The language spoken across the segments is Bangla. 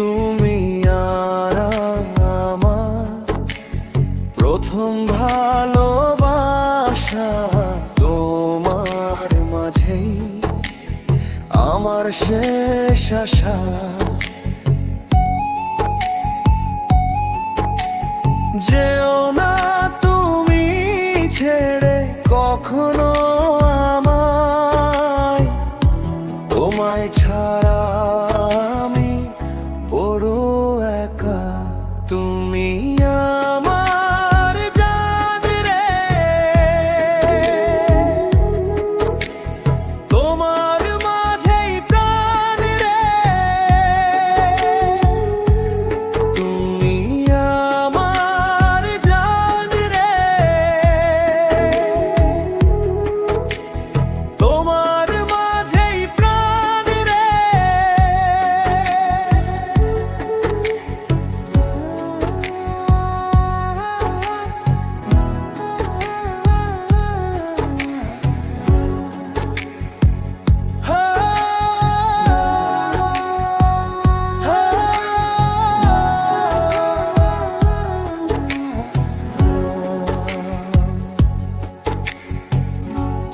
তুমি আর আমার প্রথম ভালোবাসা তোমার মাঝেই, আমার শেষ আশা। যেও না তুমি ছেড়ে কখনো বড় একা তুমি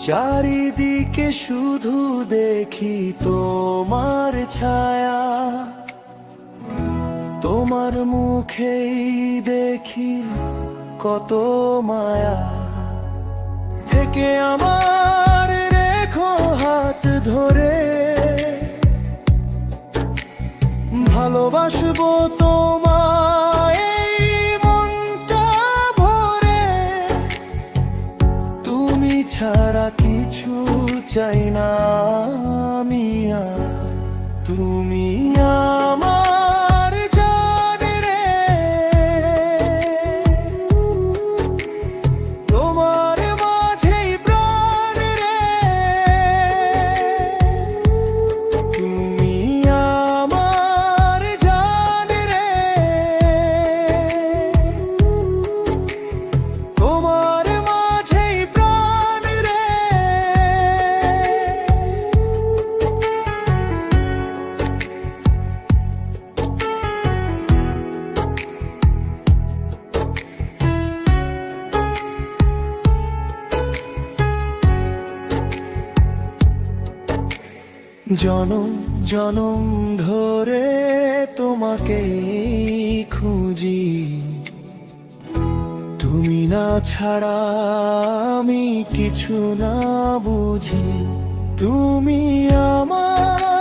চারিদিকে শুধু দেখি তোমার ছায়া। তোমার মুখেই দেখি কত মায়া। থেকে আমার রেখো হাত ধরে। ভালোবাসবো তোমায় তুমি ছাড়া কিছু চাই না আমি তুমি আমার জনম জনম ধরে তোমাকে খুঁজি। তুমি না ছাড়া আমি কিছু না বুঝি। তুমি আমার